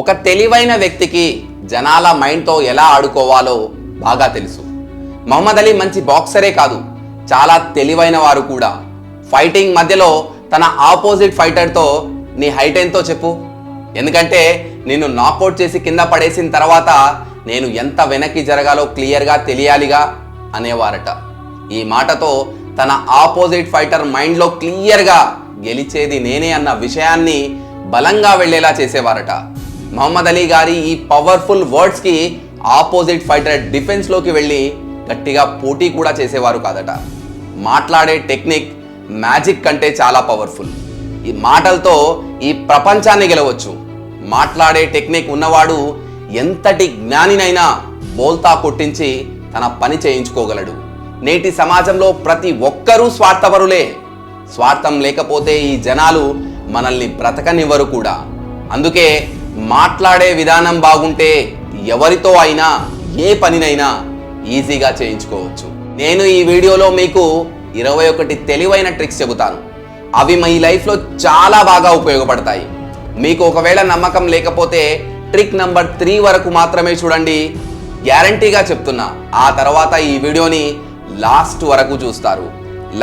ఒక తెలివైన వ్యక్తికి జనాల మైండ్తో ఎలా ఆడుకోవాలో బాగా తెలుసు. మహమ్మద్ అలీ మంచి బాక్సరే కాదు చాలా తెలివైన వారు కూడా. ఫైటింగ్ మధ్యలో తన ఆపోజిట్ ఫైటర్తో నీ హైట్ ఎంతో చెప్పు. ఎందుకంటే నిన్ను నాకౌట్ చేసి కింద పడేసిన తర్వాత నేను ఎంత వెనక్కి జరగాలో క్లియర్గా తెలియాలిగా అనేవారట. ఈ మాటతో తన ఆపోజిట్ ఫైటర్ మైండ్లో క్లియర్గా గెలిచేది నేనే అన్న విషయాన్ని బలంగా వెళ్ళేలా చేసేవారట. మహమ్మద్ అలీ గారి ఈ పవర్ఫుల్ వర్డ్స్కి ఆపోజిట్ ఫైటర్ డిఫెన్స్లోకి వెళ్ళి గట్టిగా పోటీ కూడా చేసేవారు కాదట. మాట్లాడే టెక్నిక్ మ్యాజిక్ కంటే చాలా పవర్ఫుల్. ఈ మాటలతో ఈ ప్రపంచాన్ని గెలవచ్చు. మాట్లాడే టెక్నిక్ ఉన్నవాడు ఎంతటి జ్ఞానినైనా బోల్తా కొట్టించి తన పని చేయించుకోగలడు. నేటి సమాజంలో ప్రతి ఒక్కరూ స్వార్థపరులే. స్వార్థం లేకపోతే ఈ జనాలు మనల్ని బ్రతకనివ్వరు కూడా. అందుకే మాట్లాడే విధానం బాగుంటే ఎవరితో అయినా ఏ పనినైనా ఈజీగా చేయించుకోవచ్చు. నేను ఈ వీడియోలో మీకు ఇరవై ఒకటి తెలివైన ట్రిక్స్ చెబుతాను. అవి మీ లైఫ్లో చాలా బాగా ఉపయోగపడతాయి. మీకు ఒకవేళ నమ్మకం లేకపోతే ట్రిక్ నంబర్ త్రీ వరకు మాత్రమే చూడండి. గ్యారంటీగా చెప్తున్నా ఆ తర్వాత ఈ వీడియోని లాస్ట్ వరకు చూస్తారు.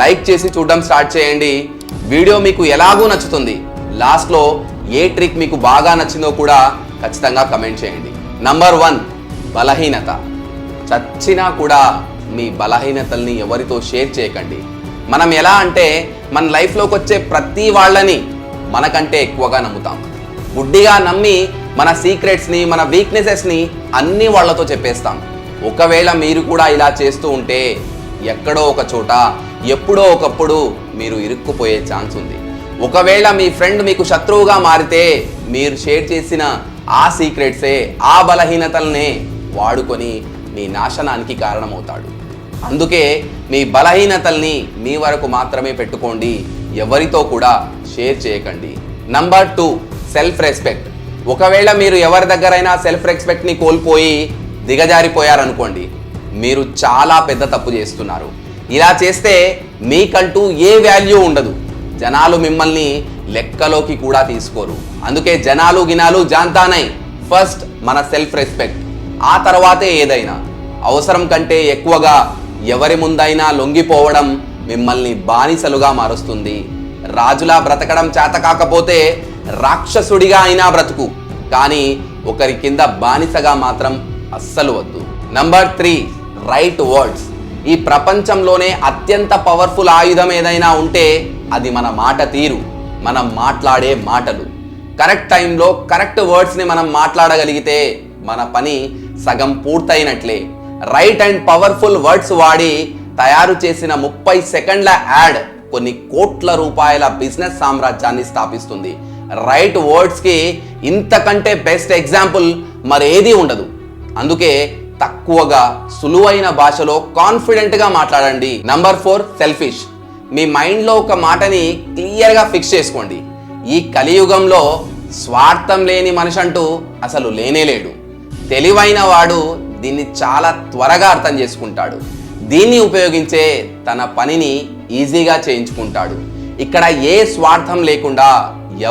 లైక్ చేసి చూడడం స్టార్ట్ చేయండి. వీడియో మీకు ఎలాగూ నచ్చుతుంది. లాస్ట్లో ఏ ట్రిక్ మీకు బాగా నచ్చిందో కూడా ఖచ్చితంగా కమెంట్ చేయండి. నంబర్ వన్ బలహీనత. చచ్చినా కూడా మీ బలహీనతల్ని ఎవరితో షేర్ చేయకండి. మనం ఎలా అంటే మన లైఫ్లోకి వచ్చే ప్రతి వాళ్ళని మనకంటే ఎక్కువగా నమ్ముతాం. గుడ్డిగా నమ్మి మన సీక్రెట్స్ని మన వీక్నెసెస్ని అన్ని వాళ్ళతో చెప్పేస్తాం. ఒకవేళ మీరు కూడా ఇలా చేస్తూ ఉంటే ఎక్కడో ఒక చోట ఎప్పుడో ఒకప్పుడు మీరు ఇరుక్కుపోయే ఛాన్స్ ఉంది. ఒకవేళ మీ ఫ్రెండ్ మీకు శత్రువుగా మారితే మీరు షేర్ చేసిన ఆ సీక్రెట్సే ఆ బలహీనతలనే వాడుకొని మీ నాశనానికి కారణమవుతాడు. అందుకే మీ బలహీనతల్ని మీ వరకు మాత్రమే పెట్టుకోండి. ఎవరితో కూడా షేర్ చేయకండి. నంబర్ టూ సెల్ఫ్ రెస్పెక్ట్ ఒకవేళ మీరు ఎవరి దగ్గరైనా సెల్ఫ్ రెస్పెక్ట్ని కోల్పోయి దిగజారిపోయారనుకోండి మీరు చాలా పెద్ద తప్పు చేస్తున్నారు. ఇలా చేస్తే మీకంటూ ఏ వాల్యూ ఉండదు. జనాలు మిమ్మల్ని లెక్కలోకి కూడా తీసుకోరు. అందుకే జనాలు గినాలు జాంతానై. ఫస్ట్ మన సెల్ఫ్ రెస్పెక్ట్ ఆ తర్వాతే ఏదైనా. అవసరం కంటే ఎక్కువగా ఎవరి ముందైనా లొంగిపోవడం మిమ్మల్ని బానిసలుగా మారుస్తుంది. రాజులా బ్రతకడం చేత కాకపోతే రాక్షసుడిగా అయినా బ్రతుకు. కానీ ఒకరి కింద బానిసగా మాత్రం అస్సలు వద్దు. నంబర్ త్రీ రైట్ వర్డ్స్ ఈ ప్రపంచంలోనే అత్యంత పవర్ఫుల్ ఆయుధం ఏదైనా ఉంటే అది మన మాట తీరు. మనం మాట్లాడే మాటలు. కరెక్ట్ టైంలో కరెక్ట్ వర్డ్స్ని మనం మాట్లాడగలిగితే మన పని సగం పూర్తయినట్లే. రైట్ అండ్ పవర్ఫుల్ వర్డ్స్ వాడి తయారు చేసిన ముప్పై సెకండ్ల యాడ్ కొన్ని కోట్ల రూపాయల బిజినెస్ సామ్రాజ్యాన్ని స్థాపిస్తుంది. రైట్ వర్డ్స్కి ఇంతకంటే బెస్ట్ ఎగ్జాంపుల్ మరేది ఉండదు. అందుకే తక్కువగా సులువైన భాషలో కాన్ఫిడెంట్గా మాట్లాడండి. Number four selfish. మీ మైండ్లో ఒక మాటని క్లియర్గా ఫిక్స్ చేసుకోండి. ఈ కలియుగంలో స్వార్థం లేని మనిషి అంటూ అసలు లేనే లేడు. తెలివైన వాడు దీన్ని చాలా త్వరగా అర్థం చేసుకుంటాడు. దీన్ని ఉపయోగించే తన పనిని ఈజీగా చేయించుకుంటాడు. ఇక్కడ ఏ స్వార్థం లేకుండా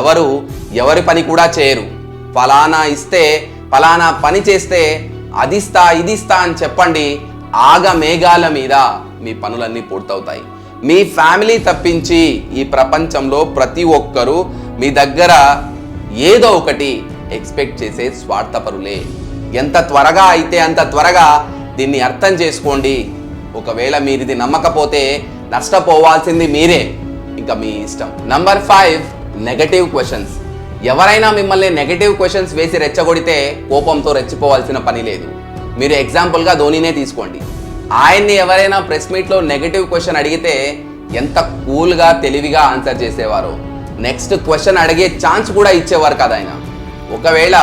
ఎవరు ఎవరి పని కూడా చేయరు. ఫలానా ఇస్తే ఫలానా పని చేస్తే అదిస్తా ఇదిస్తా అని చెప్పండి ఆగ మేఘాల మీద మీ పనులన్నీ పూర్తవుతాయి. మీ ఫ్యామిలీ తప్పించి ఈ ప్రపంచంలో ప్రతి ఒక్కరూ మీ దగ్గర ఏదో ఒకటి ఎక్స్పెక్ట్ చేసే స్వార్థపరులే. ఎంత త్వరగా అయితే అంత త్వరగా దీన్ని అర్థం చేసుకోండి. ఒకవేళ మీరు ఇది నమ్మకపోతే నష్టపోవాల్సింది మీరే. ఇంకా మీ ఇష్టం. నంబర్ ఫైవ్ నెగటివ్ క్వశ్చన్స్ ఎవరైనా మిమ్మల్ని నెగటివ్ క్వశ్చన్స్ వేసి రెచ్చగొడితే కోపంతో రెచ్చిపోవాల్సిన పని లేదు. మీరు ఎగ్జాంపుల్గా ధోనినే తీసుకోండి. ఆయన్ని ఎవరైనా ప్రెస్ మీట్లో నెగటివ్ క్వశ్చన్ అడిగితే ఎంత కూల్గా తెలివిగా ఆన్సర్ చేసేవారు? నెక్స్ట్ క్వశ్చన్ అడిగే ఛాన్స్ కూడా ఇచ్చేవారు కదా ఆయన. ఒకవేళ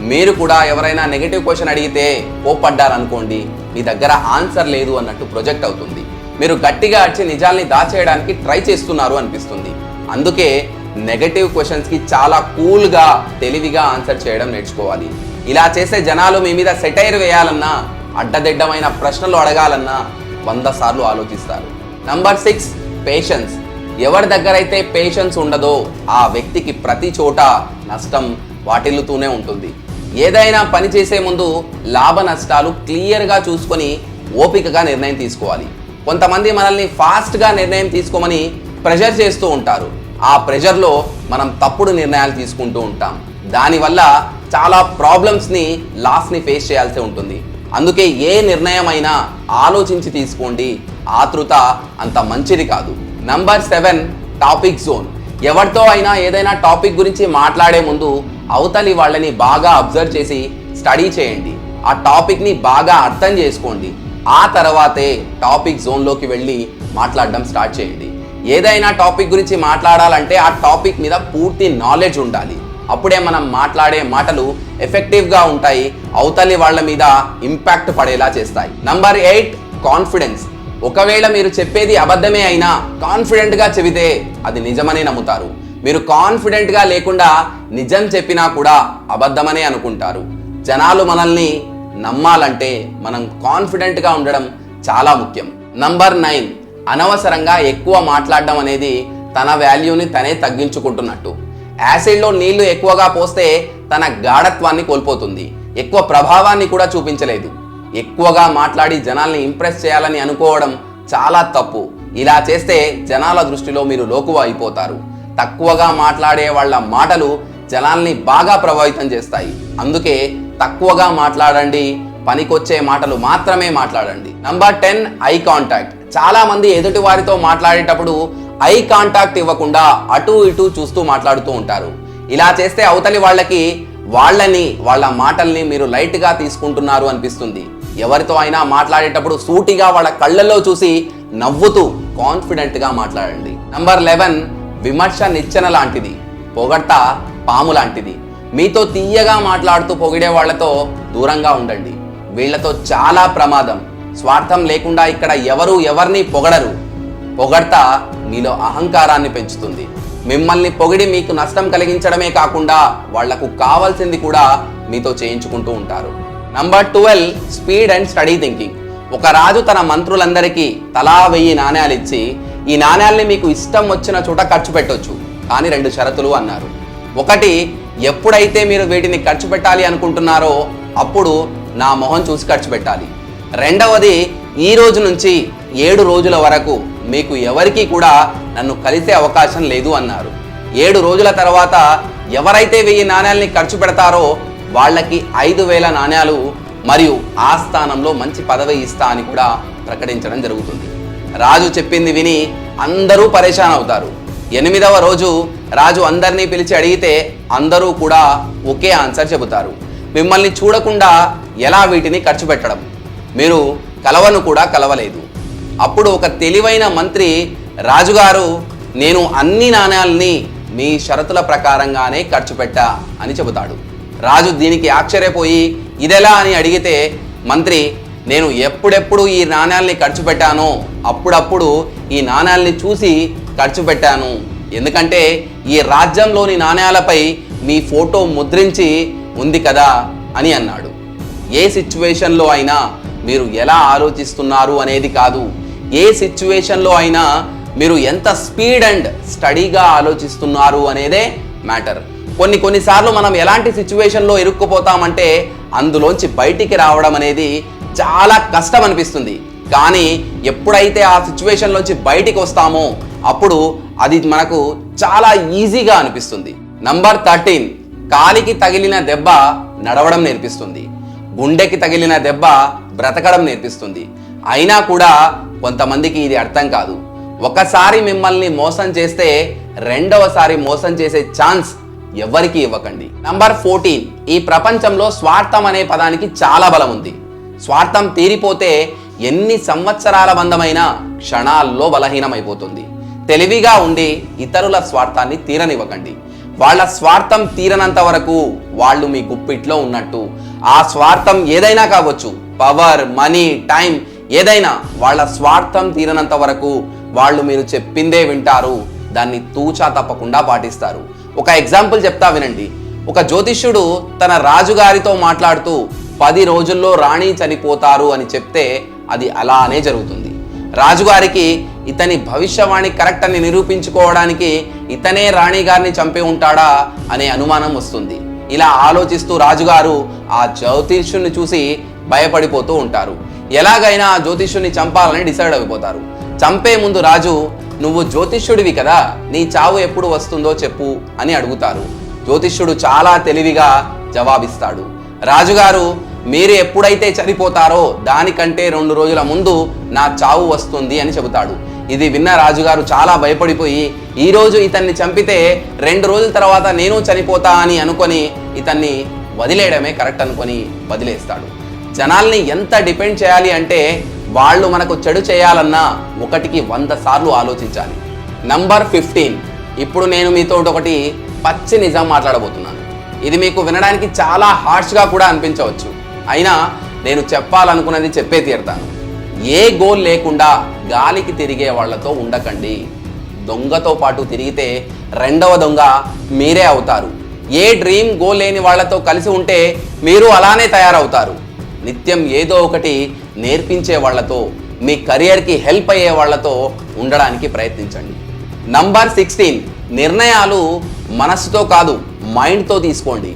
మీరు కూడా ఎవరైనా నెగటివ్ క్వశ్చన్ అడిగితే కోప్పడ్డారనుకోండి మీ దగ్గర ఆన్సర్ లేదు అన్నట్టు ప్రొజెక్ట్ అవుతుంది. మీరు గట్టిగా అడిచి నిజాల్ని దాచేయడానికి ట్రై చేస్తున్నారు అనిపిస్తుంది. అందుకే నెగటివ్ క్వశ్చన్స్కి చాలా కూల్గా తెలివిగా ఆన్సర్ చేయడం నేర్చుకోవాలి. ఇలా చేసే జనాలు మీ మీద సెటైర్ వేయాలన్నా అడ్డదిడ్డమైన ప్రశ్నలు అడగాలన్నా వంద సార్లు ఆలోచిస్తారు. నంబర్ సిక్స్ పేషెన్స్ ఎవరి దగ్గర అయితే పేషెన్స్ ఉండదో ఆ వ్యక్తికి ప్రతి చోట నష్టం వాటిల్లుతూనే ఉంటుంది. ఏదైనా పని చేసే ముందు లాభ నష్టాలు క్లియర్గా చూసుకొని ఓపికగా నిర్ణయం తీసుకోవాలి. కొంతమంది మనల్ని ఫాస్ట్గా నిర్ణయం తీసుకోమని ప్రెషర్ చేస్తూ ఉంటారు. ఆ ప్రెషర్లో మనం తప్పుడు నిర్ణయాలు తీసుకుంటూ ఉంటాం. దానివల్ల చాలా ప్రాబ్లమ్స్ని లాస్ని ఫేస్ చేయాల్సి ఉంటుంది. అందుకే ఏ నిర్ణయమైనా ఆలోచించి తీసుకోండి. ఆతృత అంత మంచిది కాదు. నంబర్ సెవెన్ టాపిక్ జోన్ ఎవరితో అయినా ఏదైనా టాపిక్ గురించి మాట్లాడే ముందు అవతలి వాళ్ళని బాగా అబ్జర్వ్ చేసి స్టడీ చేయండి. ఆ టాపిక్ని బాగా అర్థం చేసుకోండి. ఆ తర్వాతే టాపిక్ జోన్లోకి వెళ్ళి మాట్లాడడం స్టార్ట్ చేయండి. ఏదైనా టాపిక్ గురించి మాట్లాడాలంటే ఆ టాపిక్ మీద పూర్తి నాలెడ్జ్ ఉండాలి. అప్పుడే మనం మాట్లాడే మాటలు ఎఫెక్టివ్గా ఉంటాయి అవతలి వాళ్ళ మీద ఇంపాక్ట్ పడేలా చేస్తాయి. నంబర్ ఎయిట్ కాన్ఫిడెన్స్ ఒకవేళ మీరు చెప్పేది అబద్ధమే అయినా కాన్ఫిడెంట్గా చెబితే అది నిజమనే నమ్ముతారు. మీరు కాన్ఫిడెంట్గా లేకుండా నిజం చెప్పినా కూడా అబద్ధమనే అనుకుంటారు. జనాలు మనల్ని నమ్మాలంటే మనం కాన్ఫిడెంట్గా ఉండడం చాలా ముఖ్యం. నంబర్ నైన్ అనవసరంగా ఎక్కువ మాట్లాడడం అనేది తన వాల్యూని తనే తగ్గించుకుంటున్నట్టు. యాసిడ్లో నీళ్ళు ఎక్కువగా పోస్తే తన గాఢత్వాన్ని కోల్పోతుంది. ఎక్కువ ప్రభావాన్ని కూడా చూపించలేదు. ఎక్కువగా మాట్లాడి జనాల్ని ఇంప్రెస్ చేయాలని అనుకోవడం చాలా తప్పు. ఇలా చేస్తే జనాల దృష్టిలో మీరు లోకువ అయిపోతారు. తక్కువగా మాట్లాడే వాళ్ళ మాటలు జనాల్ని బాగా ప్రభావితం చేస్తాయి. అందుకే తక్కువగా మాట్లాడండి పనికొచ్చే మాటలు మాత్రమే మాట్లాడండి. నంబర్ టెన్ ఐ కాంటాక్ట్ చాలా మంది ఎదుటి వారితో మాట్లాడేటప్పుడు ఐ కాంటాక్ట్ ఇవ్వకుండా అటు ఇటు చూస్తూ మాట్లాడుతూ ఉంటారు. ఇలా చేస్తే అవతలి వాళ్ళకి వాళ్ళని వాళ్ళ మాటల్ని మీరు లైట్గా తీసుకుంటున్నారు అనిపిస్తుంది. ఎవరితో అయినా మాట్లాడేటప్పుడు సూటిగా వాళ్ళ కళ్ళల్లో చూసి నవ్వుతూ కాన్ఫిడెంట్గా మాట్లాడండి. నంబర్ లెవెన్ విమర్శ నిచ్చెన లాంటిది పొగడ్త పాము లాంటిది. మీతో తీయగా మాట్లాడుతూ పొగిడే వాళ్ళతో దూరంగా ఉండండి. వీళ్ళతో చాలా ప్రమాదం. స్వార్థం లేకుండా ఇక్కడ ఎవరు ఎవరిని పొగడరు. పొగడ్త మీలో అహంకారాన్ని పెంచుతుంది. మిమ్మల్ని పొగిడి మీకు నష్టం కలిగించడమే కాకుండా వాళ్ళకు కావాల్సింది కూడా మీతో చేయించుకుంటూ ఉంటారు. Number twelve speed and study thinking ఒక రాజు తన మంత్రులందరికీ తలా వెయ్యి నాణ్యాలు ఇచ్చి ఈ నాణ్యాల్ని మీకు ఇష్టం వచ్చిన చోట ఖర్చు పెట్టొచ్చు. కానీ రెండు షరతులు అన్నారు. ఒకటి ఎప్పుడైతే మీరు వీటిని ఖర్చు పెట్టాలి అనుకుంటున్నారో అప్పుడు నా మొహం చూసి ఖర్చు పెట్టాలి. రెండవది ఈ రోజు నుంచి ఏడు రోజుల వరకు మీకు ఎవరికీ కూడా నన్ను కలిసే అవకాశం లేదు అన్నారు. ఏడు రోజుల తర్వాత ఎవరైతే వెయ్యి నాణ్యాల్ని ఖర్చు పెడతారో వాళ్ళకి ఐదు వేల నాణ్యాలు మరియు ఆ స్థానంలో మంచి పదవి ఇస్తా అని కూడా ప్రకటించడం జరుగుతుంది. రాజు చెప్పింది విని అందరూ పరేషాన్ అవుతారు. ఎనిమిదవ రోజు రాజు అందరినీ పిలిచి అడిగితే అందరూ కూడా ఒకే ఆన్సర్ చెబుతారు. మిమ్మల్ని చూడకుండా ఎలా వీటిని ఖర్చు పెట్టడం? మీరు కలవను కూడా కలవలేదు. అప్పుడు ఒక తెలివైన మంత్రి రాజుగారు నేను అన్ని నాణ్యాలని మీ షరతుల ప్రకారంగానే ఖర్చు పెట్టా అని చెబుతాడు. రాజు దీనికి ఆశ్చర్యపోయి ఇదెలా? అని అడిగితే మంత్రి నేను ఎప్పుడెప్పుడు ఈ నాణ్యాల్ని ఖర్చు పెట్టానో అప్పుడప్పుడు ఈ నాణ్యాల్ని చూసి ఖర్చు పెట్టాను. ఎందుకంటే ఈ రాజ్యంలోని నాణ్యాలపై మీ ఫోటో ముద్రించి ఉంది కదా అని అన్నాడు. ఏ సిచ్యువేషన్లో అయినా మీరు ఎలా ఆలోచిస్తున్నారు అనేది కాదు. ఏ సిచ్యువేషన్లో అయినా మీరు ఎంత స్పీడ్ అండ్ స్టడీగా ఆలోచిస్తున్నారు అనేదే మ్యాటర్. కొన్ని కొన్నిసార్లు మనం ఎలాంటి సిచ్యువేషన్లో ఇరుక్కుపోతామంటే అందులోంచి బయటికి రావడం అనేది చాలా కష్టం అనిపిస్తుంది. కానీ ఎప్పుడైతే ఆ సిచ్యువేషన్లోంచి బయటికి వస్తామో అప్పుడు అది మనకు చాలా ఈజీగా అనిపిస్తుంది. నంబర్ థర్టీన్ కాలికి తగిలిన దెబ్బ నడవడం నేర్పిస్తుంది. గుండెకి తగిలిన దెబ్బ బ్రతకడం నేర్పిస్తుంది. అయినా కూడా కొంతమందికి ఇది అర్థం కాదు. ఒకసారి మిమ్మల్ని మోసం చేస్తే రెండవసారి మోసం చేసే ఛాన్స్ ఎవ్వరికీ ఇవ్వకండి. నంబర్ ఫోర్టీన్ ఈ ప్రపంచంలో స్వార్థం అనే పదానికి చాలా బలం ఉంది. స్వార్థం తీరిపోతే ఎన్ని సంవత్సరాల బంధమైన క్షణాల్లో బలహీనమైపోతుంది. తెలివిగా ఉండి ఇతరుల స్వార్థాన్ని తీరనివ్వకండి. వాళ్ళ స్వార్థం తీరనంత వరకు వాళ్ళు మీ గుప్పిట్లో ఉన్నట్టు. ఆ స్వార్థం ఏదైనా కావచ్చు. పవర్ మనీ టైం ఏదైనా వాళ్ళ స్వార్థం తీరనంత వరకు వాళ్ళు మీరు చెప్పిందే వింటారు. దాన్ని తూచా తప్పకుండా పాటిస్తారు. ఒక ఎగ్జాంపుల్ చెప్తా వినండి. ఒక జ్యోతిష్యుడు తన రాజుగారితో మాట్లాడుతూ పది రోజుల్లో రాణి చనిపోతారు అని చెప్తే అది అలానే జరుగుతుంది. రాజుగారికి ఇతని భవిష్యవాణి కరెక్ట్ అని నిరూపించుకోవడానికి ఇతనే రాణి గారిని చంపి ఉంటాడా అనే అనుమానం వస్తుంది. ఇలా ఆలోచిస్తూ రాజుగారు ఆ జ్యోతిష్యుని చూసి భయపడిపోతూ ఉంటారు. ఎలాగైనా ఆ జ్యోతిష్యుని చంపాలని డిసైడ్ అయిపోతారు. చంపే ముందు రాజు నువ్వు జ్యోతిష్యుడివి కదా నీ చావు ఎప్పుడు వస్తుందో చెప్పు అని అడుగుతారు. జ్యోతిష్యుడు చాలా తెలివిగా జవాబిస్తాడు. రాజుగారు మీరు ఎప్పుడైతే చనిపోతారో దానికంటే రెండు రోజుల ముందు నా చావు వస్తుంది అని చెబుతాడు. ఇది విన్న రాజుగారు చాలా భయపడిపోయి ఈరోజు ఇతన్ని చంపితే రెండు రోజుల తర్వాత నేను చనిపోతా అని అనుకొని ఇతన్ని వదిలేయడమే కరెక్ట్ అనుకొని వదిలేస్తాడు. జనాల్ని ఎంత డిపెండ్ చేయాలి అంటే వాళ్ళు మనకు చెడు చేయాలన్నా ఒకటికి వంద సార్లు ఆలోచించాలి. నంబర్ ఫిఫ్టీన్ ఇప్పుడు నేను మీతో ఒకటి పచ్చి నిజం మాట్లాడబోతున్నాను. ఇది మీకు వినడానికి చాలా హార్ష్గా కూడా అనిపించవచ్చు. అయినా నేను చెప్పాలనుకున్నది చెప్పే తీరుతాను. ఏ గోల్ లేకుండా గాలికి తిరిగే వాళ్ళతో ఉండకండి. దొంగతో పాటు తిరిగితే రెండవ దొంగ మీరే అవుతారు. ఏ డ్రీమ్ గోల్ లేని వాళ్ళతో కలిసి ఉంటే మీరు అలానే తయారవుతారు. నిత్యం ఏదో ఒకటి నేర్పించే వాళ్ళతో మీ కెరియర్కి హెల్ప్ అయ్యే వాళ్ళతో ఉండడానికి ప్రయత్నించండి. నంబర్ సిక్స్టీన్ నిర్ణయాలు మనస్సుతో కాదు మైండ్తో తీసుకోండి.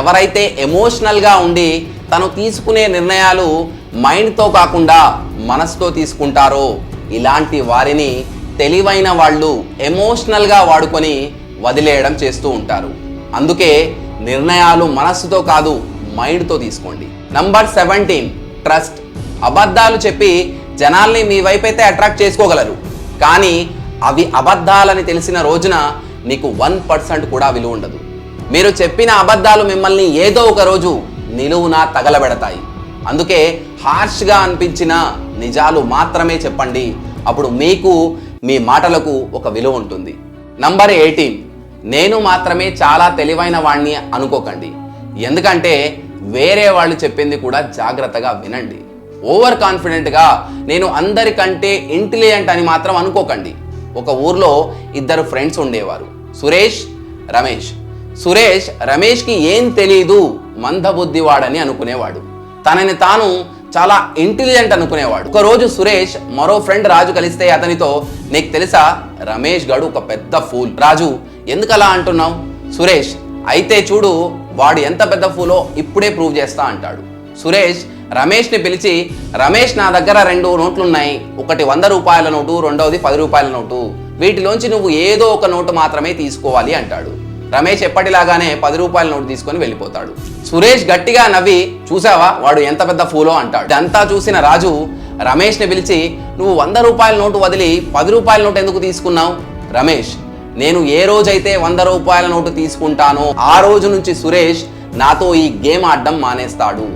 ఎవరైతే ఎమోషనల్గా ఉండి తను తీసుకునే నిర్ణయాలు మైండ్తో కాకుండా మనసుతో తీసుకుంటారో ఇలాంటి వారిని తెలివైన వాళ్ళు ఎమోషనల్గా వాడుకొని వదిలేయడం చేస్తూ ఉంటారు. అందుకే నిర్ణయాలు మనస్సుతో కాదు మైండ్తో తీసుకోండి. నంబర్ సెవెంటీన్ ట్రస్ట్ అబద్ధాలు చెప్పి జనాల్ని మీ వైపైతే అట్రాక్ట్ చేసుకోగలరు. కానీ అవి అబద్ధాలని తెలిసిన రోజున నీకు వన్ పర్సెంట్ కూడా విలువ ఉండదు. మీరు చెప్పిన అబద్ధాలు మిమ్మల్ని ఏదో ఒక రోజు నిలువున తగలబెడతాయి. అందుకే హార్ష్గా అనిపించిన నిజాలు మాత్రమే చెప్పండి. అప్పుడు మీకు మీ మాటలకు ఒక విలువ ఉంటుంది. నంబర్ ఎయిటీన్ నేను మాత్రమే చాలా తెలివైన వాణ్ణి అనుకోకండి. ఎందుకంటే వేరే వాళ్ళు చెప్పింది కూడా జాగ్రత్తగా వినండి. ఓవర్ కాన్ఫిడెంట్గా నేను అందరికంటే ఇంటెలిజెంట్ అని మాత్రం అనుకోకండి. ఒక ఊర్లో ఇద్దరు ఫ్రెండ్స్ ఉండేవారు. సురేష్ రమేష్. సురేష్ రమేష్కి ఏం తెలియదు మందబుద్ధివాడని అనుకునేవాడు. తనని తాను చాలా ఇంటెలిజెంట్ అనుకునేవాడు. ఒకరోజు సురేష్ మరో ఫ్రెండ్ రాజు కలిస్తే అతనితో నీకు తెలుసా రమేష్ గడు ఒక పెద్ద ఫూల్. రాజు ఎందుకలా అంటున్నావు? సురేష్ అయితే చూడు వాడు ఎంత పెద్ద ఫూలో ఇప్పుడే ప్రూవ్ చేస్తా అంటాడు. సురేష్ రమేష్ని పిలిచి రమేష్ నా దగ్గర రెండు నోట్లున్నాయి. ఒకటి వంద రూపాయల నోటు రెండవది పది రూపాయల నోటు. వీటిలోంచి నువ్వు ఏదో ఒక నోటు మాత్రమే తీసుకోవాలి అంటాడు. రమేష్ ఎప్పటిలాగానే పది రూపాయల నోటు తీసుకొని వెళ్ళిపోతాడు. సురేష్ గట్టిగా నవ్వి చూసావా? వాడు ఎంత పెద్ద ఫూలో అంటాడు. ఇదంతా చూసిన రాజు రమేష్ని పిలిచి నువ్వు వంద రూపాయల నోటు వదిలి పది రూపాయల నోటు ఎందుకు తీసుకున్నావు? రమేష్ నేను ఏ రోజైతే వంద రూపాయల నోటు తీసుకుంటానో ఆ రోజు నుంచి సురేష్ నాతో ఈ గేమ్ ఆడడం మానేస్తాడు.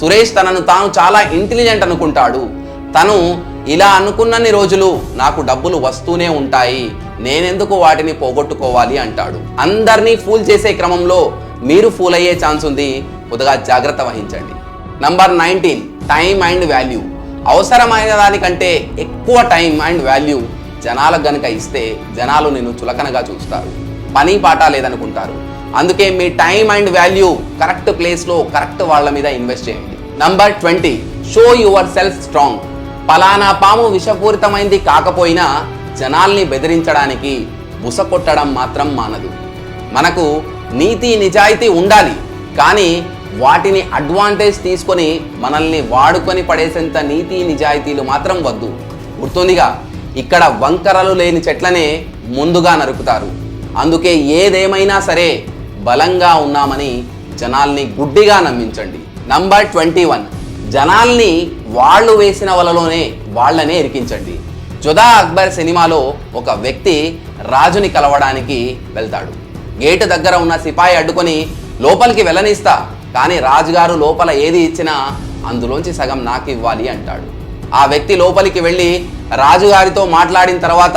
సురేష్ తనను తాను చాలా ఇంటెలిజెంట్ అనుకుంటాడు. తను ఇలా అనుకున్నన్ని రోజులు నాకు డబ్బులు వస్తూనే ఉంటాయి. నేనెందుకు వాటిని పోగొట్టుకోవాలి అంటాడు. అందరినీ ఫూల్ చేసే క్రమంలో మీరు ఫూల్ అయ్యే ఛాన్స్ ఉంది. కొద్దిగా జాగ్రత్త వహించండి. Number nineteen time and value. అవసరమైన దానికంటే ఎక్కువ టైం అండ్ వాల్యూ జనాలకు గనుక ఇస్తే జనాలు నిన్ను చులకనగా చూస్తారు. పని పాట లేదనుకుంటారు. అందుకే మీ టైం అండ్ వాల్యూ కరెక్ట్ ప్లేస్లో కరెక్ట్ వాళ్ళ మీద ఇన్వెస్ట్ చేయండి. Number twenty show yourself strong. పలానా పాము విషపూరితమైంది కాకపోయినా జనాల్ని బెదిరించడానికి బుస కొట్టడం మాత్రం మానదు. మనకు నీతి నిజాయితీ ఉండాలి. కానీ వాటిని అడ్వాంటేజ్ తీసుకొని మనల్ని వాడుకొని పడేసేంత నీతి నిజాయితీలు మాత్రం వద్దు. గుర్తుందిగా? ఇక్కడ వంకరలు లేని చెట్లనే ముందుగా నరుకుతారు. అందుకే ఏదేమైనా సరే బలంగా ఉన్నామని జనాల్ని గుడ్డిగా నమ్మించండి. నంబర్ ట్వంటీ వన్ జనాల్ని వాళ్ళు వేసిన వలలోనే వాళ్ళనే ఇరికించండి. జుదా అక్బర్ సినిమాలో ఒక వ్యక్తి రాజుని కలవడానికి వెళ్తాడు. గేటు దగ్గర ఉన్న సిపాయి అడ్డుకొని లోపలికి వెళ్ళనిస్తా కానీ రాజుగారు లోపల ఏది ఇచ్చినా అందులోంచి సగం నాకు ఇవ్వాలి అంటాడు. ఆ వ్యక్తి లోపలికి వెళ్ళి రాజుగారితో మాట్లాడిన తర్వాత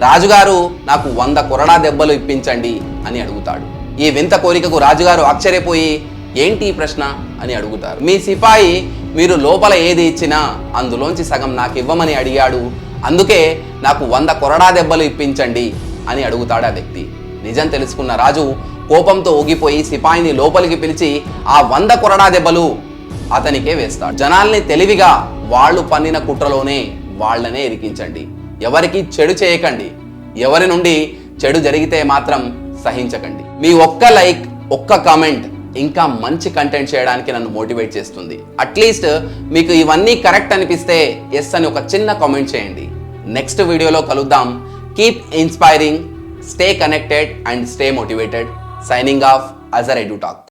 రాజుగారు నాకు వంద కొరడా దెబ్బలు ఇప్పించండి అని అడుగుతాడు. ఈ వింత కోరికకు రాజుగారు ఆశ్చర్యపోయి ఏంటి ప్రశ్న? అని అడుగుతారు. మీ సిపాయి మీరు లోపల ఏది ఇచ్చినా అందులోంచి సగం నాకు ఇవ్వమని అడిగాడు. అందుకే నాకు వంద కొరడా దెబ్బలు ఇప్పించండి అని అడుగుతాడు ఆ వ్యక్తి. నిజం తెలుసుకున్న రాజు కోపంతో ఊగిపోయి సిపాయిని లోపలికి పిలిచి ఆ వంద కొరడా దెబ్బలు అతనికే వేస్తాడు. జనాల్ని తెలివిగా వాళ్ళు పన్నిన కుట్రలోనే వాళ్ళనే ఇరికించండి. ఎవరికి చెడు చేయకండి. ఎవరి నుండి చెడు జరిగితే మాత్రం సహించకండి. మీ ఒక్క లైక్ ఒక్క కామెంట్ ఇంకా మంచి కంటెంట్ చేయడానికి నన్ను మోటివేట్ చేస్తుంది. అట్లీస్ట్ మీకు ఇవన్నీ కరెక్ట్ అనిపిస్తే ఎస్ అని ఒక చిన్న కామెంట్ చేయండి. నెక్స్ట్ వీడియోలో కలుద్దాం. Keep inspiring stay connected and stay motivated signing off Azhar Edu Talk